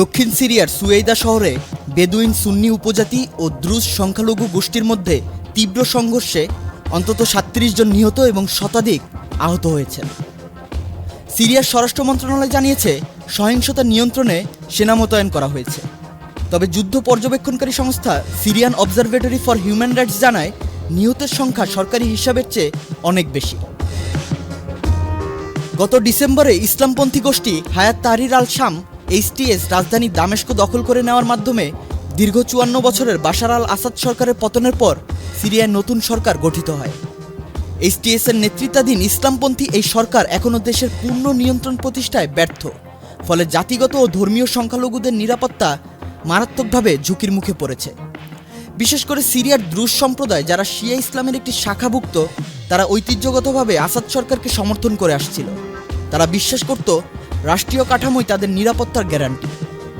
দক্ষিণ সিরিয়ার সুয়েদা শহরে বেদুইন সুন্নি উপজাতি ও দ্রুজ সংখ্যালঘু গোষ্ঠীর মধ্যে তীব্র সংঘর্ষে অন্তত সাতত্রিশ জন নিহত এবং শতাধিক আহত হয়েছেন। সিরিয়ার স্বরাষ্ট্র মন্ত্রণালয় জানিয়েছে, সহিংসতা নিয়ন্ত্রণে সেনা মোতায়েন করা হয়েছে। তবে যুদ্ধ পর্যবেক্ষণকারী সংস্থা Syrian Observatory for Human Rights জানায়, নিহতের সংখ্যা সরকারি হিসাবের চেয়ে অনেক বেশি। গত ডিসেম্বরে ইসলামপন্থী গোষ্ঠী হায়াত তাহরির আল শাম এইচটিএস রাজধানী দামেস্ক দখল করে নেওয়ার মাধ্যমে দীর্ঘ চুয়ান্ন বছরের বাশার আল আসাদ সরকারের পতনের পর সিরিয়ায় নতুন সরকার গঠিত হয়। এইচটিএস এর নেতৃত্বাধীন ইসলামপন্থী এই সরকার এখনও দেশের পূর্ণ নিয়ন্ত্রণ প্রতিষ্ঠায় ব্যর্থ। ফলে জাতিগত ও ধর্মীয় সংখ্যালঘুদের নিরাপত্তা মারাত্মকভাবে ঝুঁকির মুখে পড়েছে। বিশেষ করে সিরিয়ার দ্রুজ সম্প্রদায় যারা শিয়া ইসলামের একটি শাখাভুক্ত, তারা ঐতিহ্যগতভাবে আসাদ সরকারকে সমর্থন করে আসছিল। তারা বিশ্বাস করত রাষ্ট্রীয় কাঠামোই তাদের নিরাপত্তার গ্যারান্টি।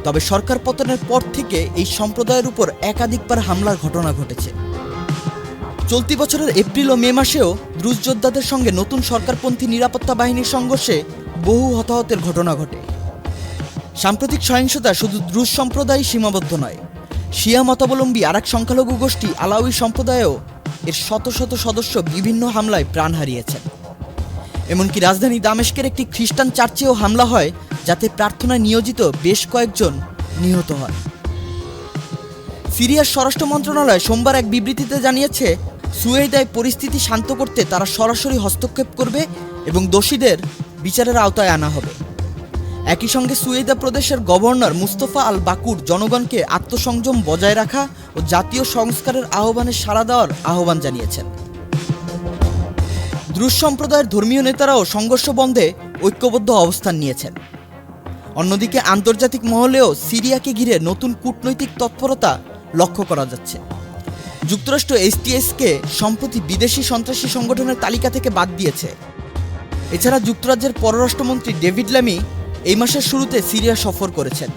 তবে সরকার পতনের পর থেকে এই সম্প্রদায়ের উপর একাধিকবার হামলার ঘটনা ঘটেছে। চলতি বছরের এপ্রিল ও মে মাসেও দ্রুজ যোদ্ধাদের সঙ্গে নতুন সরকারপন্থী নিরাপত্তা বাহিনীর সংঘর্ষে বহু হতাহতের ঘটনা ঘটে। সাম্প্রতিক সহিংসতা শুধু দ্রুজ সম্প্রদায় সীমাবদ্ধ নয়, শিয়া মতাবলম্বী আর এক সংখ্যালঘু গোষ্ঠী আলাউই সম্প্রদায়ও এর শত শত সদস্য বিভিন্ন হামলায় প্রাণ হারিয়েছেন। এমনকি রাজধানী দামেস্কের একটি খ্রিস্টান চার্চেও হামলা হয়, যাতে প্রার্থনায় নিয়োজিত বেশ কয়েকজন নিহত হয়। সিরিয়ার স্বরাষ্ট্র মন্ত্রণালয় সোমবার এক বিবৃতিতে জানিয়েছে, সুয়েদায় পরিস্থিতি শান্ত করতে তারা সরাসরি হস্তক্ষেপ করবে এবং দোষীদের বিচারের আওতায় আনা হবে। একই সঙ্গে সুয়েদা প্রদেশের গভর্নর মুস্তফা আল বাকুর জনগণকে আত্মসংযম বজায় রাখা ও জাতীয় সংস্কারের আহ্বানে সাড়া দেওয়ার আহ্বান জানিয়েছেন। দ্রুজ সম্প্রদায়ের ধর্মীয় নেতারাও সংঘর্ষ বন্ধে ঐক্যবদ্ধ অবস্থান নিয়েছেন। অন্যদিকে আন্তর্জাতিক মহলেও সিরিয়াকে ঘিরে নতুন কূটনৈতিক তৎপরতা লক্ষ্য করা যাচ্ছে। যুক্তরাষ্ট্র এসটিএসকে সম্প্রতি বিদেশি সন্ত্রাসী সংগঠনের তালিকা থেকে বাদ দিয়েছে। এছাড়া যুক্তরাজ্যের পররাষ্ট্রমন্ত্রী ডেভিড ল্যামি এই মাসের শুরুতে সিরিয়া সফর করেছেন,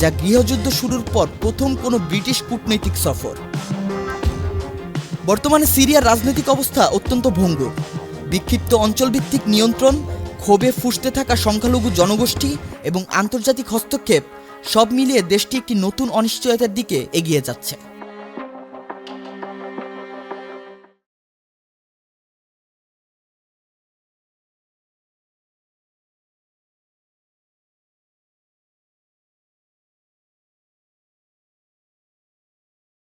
যা গৃহযুদ্ধ শুরুর পর প্রথম কোনো ব্রিটিশ কূটনৈতিক সফর। বর্তমানে সিরিয়ার রাজনৈতিক অবস্থা অত্যন্ত ভঙ্গুর। বিক্ষিপ্ত অঞ্চলভিত্তিক নিয়ন্ত্রণ, ক্ষোভে ফুসতে থাকা সংখ্যালঘু জনগোষ্ঠী এবং আন্তর্জাতিক হস্তক্ষেপ, সব মিলিয়ে দেশটি একটি নতুন অনিশ্চয়তার দিকে এগিয়ে যাচ্ছে।